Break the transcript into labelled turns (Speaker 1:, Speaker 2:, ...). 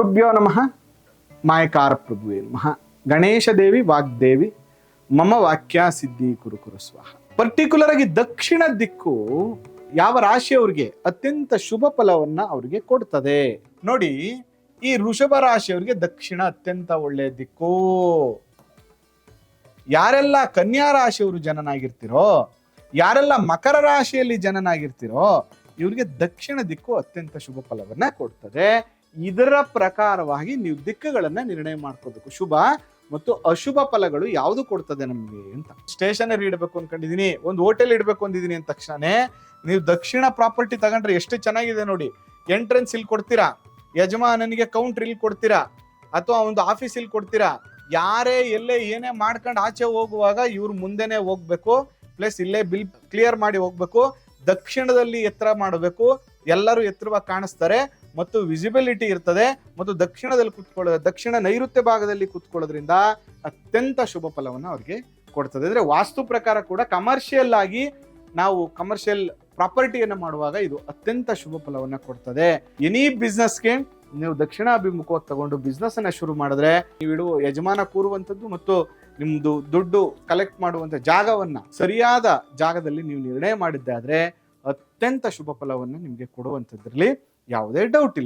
Speaker 1: ಗುರುಭ್ಯೋ ನಮಃ. ಮಾಯಕಾರ ಪ್ರಭುವೇ ನಮಃ. ಗಣೇಶ ದೇವಿ, ವಾಗ್ದೇವಿ, ಮಮ ವಾಕ್ಯ ಸಿದ್ಧಿ ಕುರು ಕುರು ಸ್ವಾಹ. ಪರ್ಟಿಕ್ಯುಲರ್ ಆಗಿ ದಕ್ಷಿಣ ದಿಕ್ಕು ಯಾವ ರಾಶಿಯವರಿಗೆ ಅತ್ಯಂತ ಶುಭ ಫಲವನ್ನ ಅವ್ರಿಗೆ ಕೊಡ್ತದೆ. ನೋಡಿ, ಈ ಋಷಭ ರಾಶಿಯವರಿಗೆ ದಕ್ಷಿಣ ಅತ್ಯಂತ ಒಳ್ಳೆಯ ದಿಕ್ಕು. ಯಾರೆಲ್ಲ ಕನ್ಯಾ ರಾಶಿಯವರು ಜನನಾಗಿರ್ತಿರೋ, ಯಾರೆಲ್ಲ ಮಕರ ರಾಶಿಯಲ್ಲಿ ಜನನಾಗಿರ್ತಿರೋ, ಇವರಿಗೆ ದಕ್ಷಿಣ ದಿಕ್ಕು ಅತ್ಯಂತ ಶುಭ ಫಲವನ್ನ ಕೊಡ್ತದೆ. ಇದರ ಪ್ರಕಾರವಾಗಿ ನೀವು ದಿಕ್ಕುಗಳನ್ನ ನಿರ್ಣಯ ಮಾಡ್ಕೋಬೇಕು ಶುಭ ಮತ್ತು ಅಶುಭ ಫಲಗಳು ಯಾವುದು ಕೊಡ್ತದೆ ನಮಗೆ ಅಂತ. ಸ್ಟೇಷನರಿ ಇಡಬೇಕು ಅನ್ಕೊಂಡಿದೀನಿ, ಒಂದು ಹೋಟೆಲ್ ಇಡಬೇಕು ಅಂದಿದ್ದೀನಿ ಅಂದ ತಕ್ಷಣನೇ ನೀವು ದಕ್ಷಿಣ ಪ್ರಾಪರ್ಟಿ ತಗೊಂಡ್ರೆ ಎಷ್ಟು ಚೆನ್ನಾಗಿದೆ ನೋಡಿ. ಎಂಟ್ರೆನ್ಸ್ ಇಲ್ಲಿ ಕೊಡ್ತೀರಾ? ಯಜಮಾನನಿಗೆ ಕೌಂಟರ್ ಇಲ್ಲಿ ಕೊಡ್ತೀರಾ? ಅಥವಾ ಒಂದು ಆಫೀಸ್ ಇಲ್ಲಿ ಕೊಡ್ತೀರಾ? ಯಾರೇ ಎಲ್ಲೇ ಏನೇ ಮಾಡ್ಕೊಂಡು ಆಚೆ ಹೋಗುವಾಗ ಇವ್ರು ಮುಂದೆನೆ ಹೋಗ್ಬೇಕು, ಪ್ಲಸ್ ಇಲ್ಲೇ ಬಿಲ್ ಕ್ಲಿಯರ್ ಮಾಡಿ ಹೋಗ್ಬೇಕು, ದಕ್ಷಿಣದಲ್ಲಿ ಎತ್ತರ ಮಾಡಬೇಕು, ಎಲ್ಲರೂ ಎತ್ತರವಾಗಿ ಕಾಣಿಸ್ತಾರೆ. ಮತ್ತು ವಿಸಿಬಿಲಿಟಿ ಇರ್ತದೆ ಮತ್ತು ದಕ್ಷಿಣದಲ್ಲಿ ಕುತ್ಕೊಳ್ಳೋ, ದಕ್ಷಿಣ ನೈಋತ್ಯ ಭಾಗದಲ್ಲಿ ಕುತ್ಕೊಳ್ಳೋದ್ರಿಂದ ಅತ್ಯಂತ ಶುಭ ಫಲವನ್ನು ಅವ್ರಿಗೆ ಕೊಡ್ತದೆ. ಅಂದರೆ ವಾಸ್ತು ಪ್ರಕಾರ ಕೂಡ ಕಮರ್ಷಿಯಲ್ ಆಗಿ ನಾವು ಕಮರ್ಷಿಯಲ್ ಪ್ರಾಪರ್ಟಿಯನ್ನು ಮಾಡುವಾಗ ಇದು ಅತ್ಯಂತ ಶುಭ ಫಲವನ್ನು ಕೊಡ್ತದೆ. ಎನಿ ಬಿಸ್ನೆಸ್ಗೆ ನೀವು ದಕ್ಷಿಣಾಭಿಮುಖವಾಗಿ ತಗೊಂಡು ಬಿಸ್ನೆಸ್ ಅನ್ನ ಶುರು ಮಾಡಿದ್ರೆ ನೀವು ಇಡುವ ಯಜಮಾನ ಕೂರುವಂಥದ್ದು ಮತ್ತು ನಿಮ್ಮದು ದುಡ್ಡು ಕಲೆಕ್ಟ್ ಮಾಡುವಂತ ಜಾಗವನ್ನ ಸರಿಯಾದ ಜಾಗದಲ್ಲಿ ನೀವು ನಿರ್ಣಯ ಮಾಡಿದ್ದಾದ್ರೆ ಅತ್ಯಂತ ಶುಭ ಫಲವನ್ನು ನಿಮಗೆ ಕೊಡುವಂಥದ್ರಲ್ಲಿ ಯಾವುದೇ ಡೌಟ್ ಇಲ್ಲ.